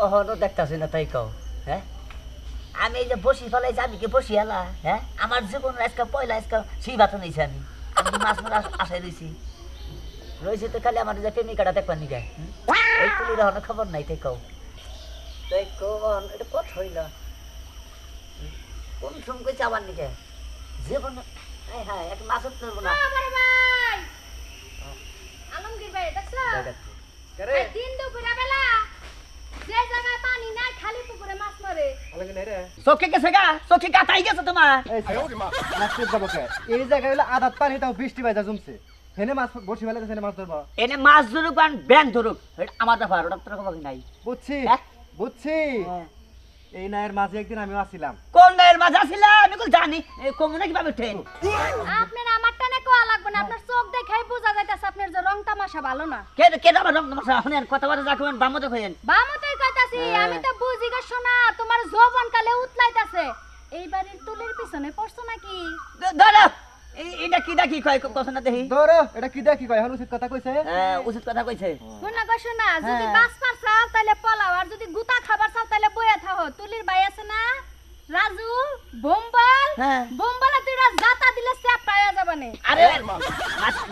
কখনো দেখতাছি না তাই কও হ্যাঁ আমি এই যে বসি ফেলাইছি আমি কি বসি এলা হ্যাঁ আমার জীবন আজকে পয়লা আজকে সেই ভাত নিয়েছি আমি। আমি মাছ মারা আশায় রয়েছি রয়েছে তো খালি আমার যে প্রেমিকাটা দেখবার নিকে এই তুলির হনো খবর নাই তাই কও। তাই কন এটা কত হইল? কোন কইছে আমার নিকে জীবন হ্যাঁ হ্যাঁ এক মাছ তুলবো না। আলমগীর ভাই দেখছ? দিন দুপুরে বেলা এনে মাছ ধরুক আর ব্যান ধরুক আমার ব্যাপার ওটা তোর খবর হ্যাঁ? এই নায়ের মাঝে একদিন আমিও আসছিলাম কোন দায়ের মাছ আছিল আমি জানি কমনে কীভাবে ট্রেন আপনার আমার টানে কোয়া লাগবে না আপনার চোখ দেখাই বোঝা যাইতাছে আপনার যে রং তামাশা ভালো না। কে কে আমার রং তোমার আপনি আর কথা বলতে যাকেন বামতে কইেন বামতই কইতাছি হ্যাঁ। আমি তো বুঝি গো শোনা তোমার যৌবন কালে উতলাইতাছে। এই বাড়ির তুলির পিছনে পড়ছো নাকি? ধরো। এই- এটা কি ডাকি কয় কথা না দেখি। ধরো এটা কি দেখি কয়? উচিত কথা কইছে? হ্যাঁ, উচিত কথা কইছে। শোনা গো শোনা যদি হ্যাঁ। বাস পার চাও তাহলে পলাও আর যদি গুতা খাবার চাও তাহলে বইয়া থাকো তুলির ভাই আছে না? রাজু বোম্বাল? হ্যাঁ। বোম্বালে তুই জাতা দিলে স্যাপটা হয়ে যাবে না। আরে মাছ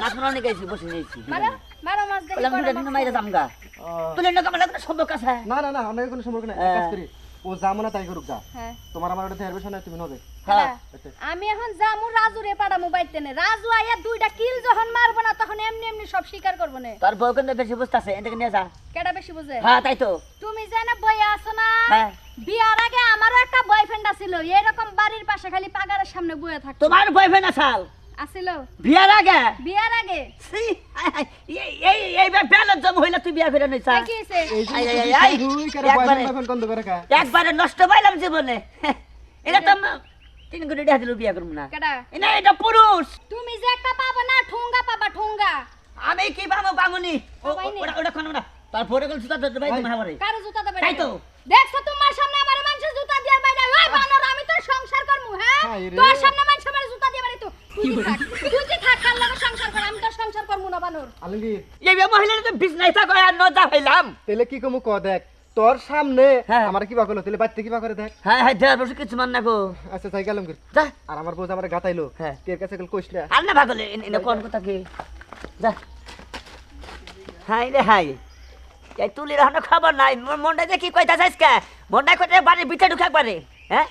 মাছ মারা নিয়ে গেছি বসে নিয়েছি। মারো মারো মাছ দেখি বললাম কটা মাছ দিন মাইরা জামগা ও, তুলে না কামলা সব কাছে না না না আমাদের কোনো সম্পর্ক নাই কাজ করি। ও না তাই করুক যা হ্যাঁ। তোমার আমার ওটা নাই তুমি নবে হ্যাঁ আমি এখন যামু রাজু রে পাড়ামু বাইতে নে। রাজু আইয়া দুইটা কিল যখন মারবো না তখন এমনি এমনি সব স্বীকার করব না। তোর বউ কিন্তু বেশি বুঝতেছে এটাকে নিয়ে যা। কেডা বেশি বুঝে? হ্যাঁ তাই তো। তুমি জানা বইয়া আছো না হ্যাঁ। বিয়ার আগে আমারও একটা বয়ফ্রেন্ড আছিল। এরকম বাড়ির পাশে খালি পাগারের সামনে বয়ে থাকতো। তোমার বয়ফ্রেন্ড আসাল। বিয়ার আগে? বিয়ার আগে। এই এই এইবার জম হইলে তুই বিয়া করে নিছা। কি হইছে। এই কেন একবারে। নষ্ট পাইলাম জীবনে। এটা তো তিন কোটি টাকা দিলেও বিয়া করব না। কেডা? না এটা পুরুষ। তুমি যে একটা পাবা না ঠুঙ্গা পাবা ঠুঙ্গা। আমি কি বামু বামুনি? ও- সবাই নেই। ওটা ওটা খানো না। তারপরে গেল সুতা ধরতে পাই তোমার হাবারে কারও জুতা দেবে তাই তো। দেখছ তোমার সামনে আমার মানুষ জুতা দিয়ে বাইরে ওই বানর আমি তো সংসার করমু হ্যাঁ? তোর সামনে মানুষ আমার জুতা দিয়ে বাইরে তো তুই কি কি কমু দেখ। তোর সামনে হ্যাঁ। আমার কি বা করল? তাহলে বাড়িতে কি বা করে দেখ? হ্যাঁ হ্যাঁ দেড় বছর কিছু মান না গো আচ্ছা তাই গেলাম যা। আর আমার বউ আমার গাতাইলো হ্যাঁ। তোর কাছে কইস না আর না ভাগলে এনে কোন কথা কি? যা। হাই রে হাই। এই তুলির হন খবর নাই। যে কি কইতা যাইস কে মনটা কইতে বাড়ির ভিতরে ঢুকে একবারে হ্যাঁ?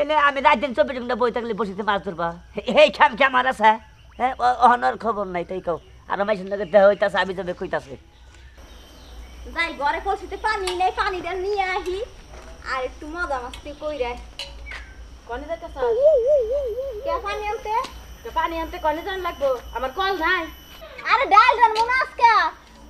এনে আমি রাত দিন চব্বিশ ঘণ্টা বই থাকলে বসিতে মাছ ধরবা। এই খাম খাম আর আছে। হ্যাঁ অহনার খবর নাই তাই কও। আর আমার সঙ্গে দেহ হইতাছে আমি যাবে কইতাছে। যাই ঘরে কলসিতে পানি নেই পানিটা নিয়ে আহি। আর একটু মজা মাস্তি কইরা। কনে যাইতেছ? কে পানি আনতে? পানি আনতে কনে যান লাগবো? আমার কল নাই। আরে ডাল রানবো না আজকে।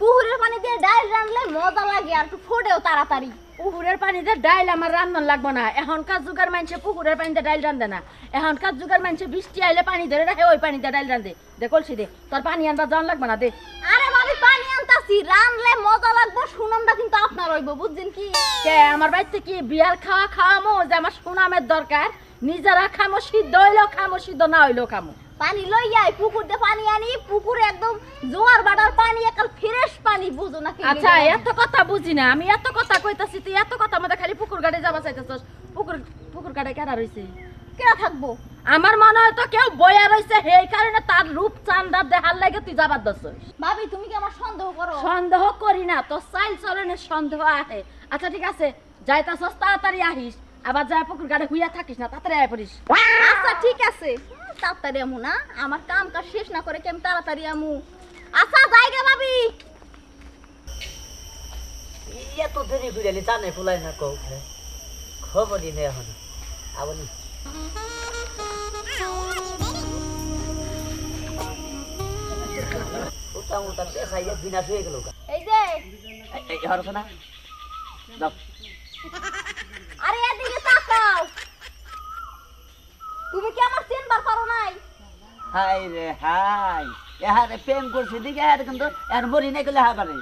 পুকুরের পানি দিয়ে ডাল রানলে মজা লাগে আর একটু ফোটেও তাড়াতাড়ি। পুকুরের পানিতে ডাইল আমার রান্ধন লাগবো না। এখনকার যুগের মানুষে পুকুরের পানিতে ডাইল রান্ধে না। এখনকার যুগের মানুষে বৃষ্টি আইলে পানি ধরে রাখে ওই পানিতে ডাইল রান্ধে দে কলসি দে তোর পানি আনবার যাওয়ান লাগবে না দে। আরে ভাবি পানি আনতাছি রানলে মজা লাগবে সুনামটা কিন্তু আপনার হইব বুঝছেন কি? কে আমার বাড়িতে কি বিয়ার খাওয়া খাওয়ামো যে আমার সুনামের দরকার? নিজেরা খামো সিদ্ধ হইলেও খামো সিদ্ধ না হইলেও খামো। পানি লইয়াই পুকুর দিয়ে পানি আনি পুকুরে একদম জোয়ার বাটার পানি একাল ফ্রেশ পানি বুঝো না আচ্ছা এত কথা বুঝি না আমি এত কথা কইতাছি তুই এত কথা মধ্যে খালি পুকুর গাড়ি যাবা চাইতেছস। পুকুর পুকুর গাড়ি কেনা রইছে? কেনা থাকব? আমার মনে হয় তো কেউ বয়া রইছে সেই কারণে তার রূপ চান্দার দেখার লাগে তুই যাবার দছস। ভাবি তুমি কি আমার সন্দেহ করো? সন্দেহ করি না তোর চাইল চলনের সন্দেহ আহে। আচ্ছা ঠিক আছে যাইতাছস তাড়াতাড়ি আহিস। আবার যা পুকুর গাড়ি হুইয়া থাকিস না তাড়াতাড়ি আয় পড়িস। আচ্ছা ঠিক আছে। তাড়াতাড়ি আমু না? আমার কাম কাজ শেষ না করে কেমন তাড়াতাড়ি আমু? আচ্ছা জায়গা ভাবি। এত দেরি করে জানে ফুলাই না কও হ্যাঁ? খবরই নেই এখন। আবনি। এই যে। এই- যাও। আরে এদিকে তাকাও। চেনবার পারো নাই? হাই রে হাই এহারে প্রেম করছি দিকে এহারে কিন্তু এর মরি নাই গেলে হাবারে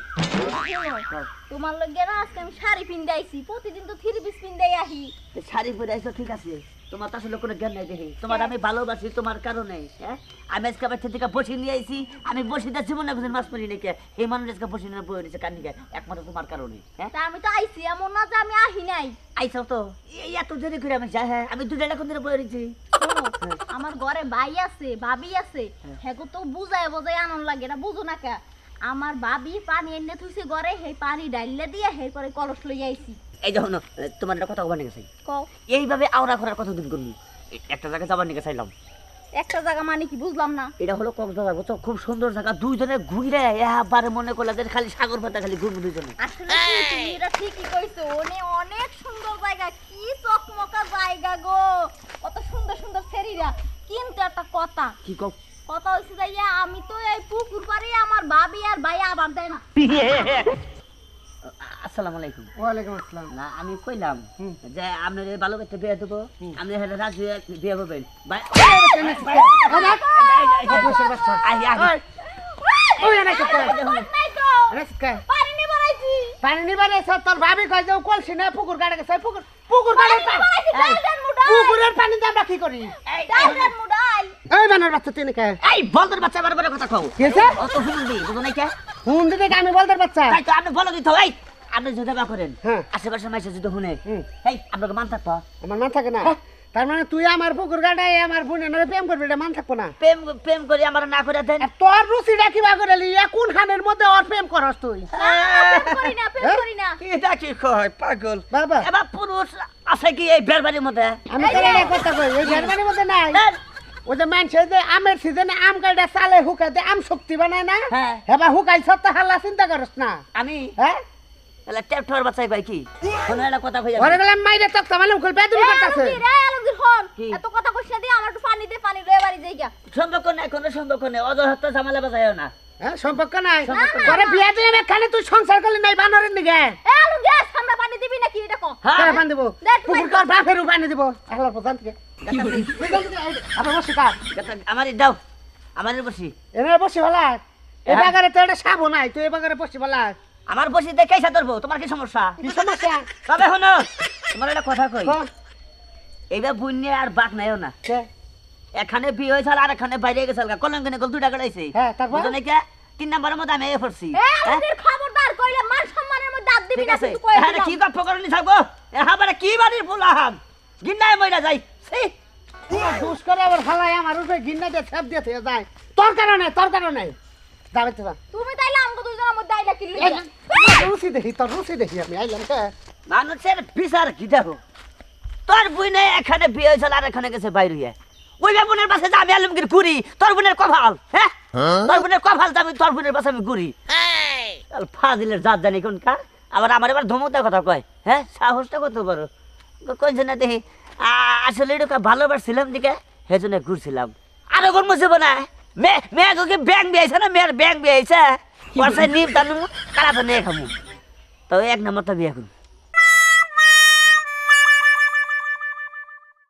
তোমার লগে না আজকে আমি শাড়ি পিন্দাইছি প্রতিদিন তো থ্রি পিস পিন্দাই আহি। শাড়ি পরে আইছো ঠিক আছে। তোমার তো আসলে কোনো জ্ঞান নাই দেখি। তোমার আমি ভালোবাসি তোমার কারণে হ্যাঁ? আমি আজকে থেকে বসি নিয়ে আইছি আমি জীবনে একদিন মাছ মারি নাকি। এই মানুষ আজকে বসি নিয়ে বই রয়েছে কান্দিকে একমাত্র তোমার কারণে হ্যাঁ? আমি তো আইছি এমন না যে আমি আহি নাই। আইসাও তো? এই এত দেরি করে আমি যাই হ্যাঁ? আমি দুটা এখন ধরে বই শোনো, আমার ঘরে ভাই আছে ভাবি আছে। হ্যাঁ। তো বুঝায় বুঝায় আনন্দ লাগে না বুঝো না কে? আমার ভাবি পানি এনে থুইছে ঘরে সেই পানি ডাইলে দিয়ে সেই করে কলস লই আইছি। এই যখন তোমার একটা কথা কবার নিয়ে গেছে এইভাবে আওড়া করার কতদিন করবি একটা জায়গায় যাবার নিয়ে চাইলাম? একটা জায়গা মানে কি বুঝলাম না। এটা হলো কক্সবাজার বুঝছ? খুব সুন্দর জায়গা দুইজনে ঘুরে এবারে মনে করলে যে খালি সাগর পাতা খালি ঘুরবো দুইজনে। আসলে তুমি এটা ঠিকই কইছো ওনে অনেক সুন্দর জায়গা কি চকমকা জায়গা গো! কত সুন্দর সুন্দর ফেরিরা কিন্তু একটা কথা। কি কও? কথা হইছে যাইয়া আমি তো এই পুকুর পাড়ে আমার ভাবি আর ভাই আবার দেয় না। আসসালামু আলাইকুম ওয়ালাইকুম আসসালাম না আমি কইলাম যে আপনার ভালো একটা বিয়ে দেবো আপনি হেলে রাজি হয়ে বিয়ে করবেন ভাই- পানি নিবার তোর ভাবি কয় যে কলসি না পুকুর গাড়ে গেছে পুকুর পুকুর গাড়ে পুকুরের পানি দিয়ে আমরা কি করি এই বানর বাচ্চা তুই কে এই বলদের বাচ্চা বড় কথা কও কি? অত শুনুন দি বুঝো নাই কে হুন দিদি আমি বলতে বাচ্চা তাই তো আপনি বলো দিত আপনি যদি বা করেন। হ্যাঁ। আশেপাশে মাইসে যদি শুনে। এই আপনাকে মান থাকব। আমার মান থাকে না। তার মানে তুই আমার পুকুর গাড়ায় আমার বোনের নরে প্রেম করবি এটা মান থাকব না। প্রেম প্রেম করে আমার না করে দেন। আর তোর রুচিটা কিবা করে লিয়া কোন খানের মধ্যে ওর প্রেম করস তুই? প্রেম করি না প্রেম হ্যাঁ? করি না। কি কয় পাগল? বাবা। এবার পুরুষ আছে কি এই বেরবাড়ির মধ্যে? আমি তোর কথা কই এই জার্মানির মধ্যে নাই। হ্যাঁ। ওই যে মানুষে যে আমের সিজনে আম গাড়া চালে হুকাতে আম শক্তি বানায় না? হ্যাঁ। হেবা হুকাই সত্তা হাল্লা চিন্তা করস না। আমি? হ্যাঁ? এলা ট্যাপ ঠার বাচ্চাই ভাই কি? কোনো একটা কথা কই ঘরে গেলাম মাইরে তক তামালে উকল এই করতেছে। এই আলমগীর, হন। এত কথা কইস না দিয়ে আমার একটু পানি দে পানি লয়ে বাড়ি যাই গা সম্পর্ক নাই কোনো সম্পর্ক নেই। অজহাত ঝামেলা বাজায় না। হ্যাঁ সম্পর্ক নাই। ঘরে বিয়া দিলে এখানে তুই সংসার করলি নাই বানরের নিগে। এই আলমগীর, সামনে পানি দিবি নাকি এটা কো হ্যাঁ। পান দিব। পুকুর। কর বাপের পানি দিব। আল্লাহর প্রধান থেকে। আবার বসে কার আমার দাও। আমার বসি। এনে বসে ভালা। এ হ্যাঁ। বাগারে তো এটা সাবো নাই তুই এ বাগারে বসে ভালা। আমার বসি দেখে কেসা ধরবো তোমার কি সমস্যা? কি সমস্যা? তবে শোনো তোমার একটা কথা কই? এইবার বুঝনে আর বাক নাইও না। এখানে বিয়ে হয়েছে আর এখানে বাইরে গেছে কলঙ্কনে গল দুটা গড়াইছে। হ্যাঁ, তারপর? নাকি? তিন নম্বরের মধ্যে আমি এ পড়ছি। হ্যাঁ? খবরদার কইলে মান সম্মানের মধ্যে হাত দিবি ঠিক না আছে। কিন্তু কই এখানে কি গপ্প করনি থাকব? এহাবারে কি বাড়ির ফুলাহাম গিন্নায় মইরা যাই। ছি। পুরো দুষ করে আবার ফালাই আমার উপরে গিন্না ছাপ দিয়ে যায়। তোর কারণে তোর কারণে। যাবে তো যা। তুমি তাইলে আমগো দুজনের মধ্যে আইলা কি লইয়া রুচি দেখি তোর রুচি দেখি আমি আইলাম কে? মানুষের বিচার কি দেখো? তোর বুনে এখানে বিয়ে হয়েছিল আর এখানে গেছে বাইরে ওই বোনের পাশে আমি আলমগীর ঘুরি? তোর বোনের কভাল হ্যাঁ? তোর বোনের কভাল আমি তোর বোনের পাশে আমি ঘুরি। ফাজিলের জাত জানি কোনকার আবার আমার এবার কথা কয় হ্যাঁ সাহসটা কত বড়? কইছে না দেখি আ- আসলে এটা ভালোবাসছিলাম দিকে জন্য ঘুরছিলাম। আরও কোন মুসিব না মেয়ে তোকে ব্যাংক বিয়েছে না মেয়ের ব্যাংক বিয়েছে পয়সা নিম তার কারা তো নিয়ে খাব তো এক নম্বর তো বিয়ে করুন।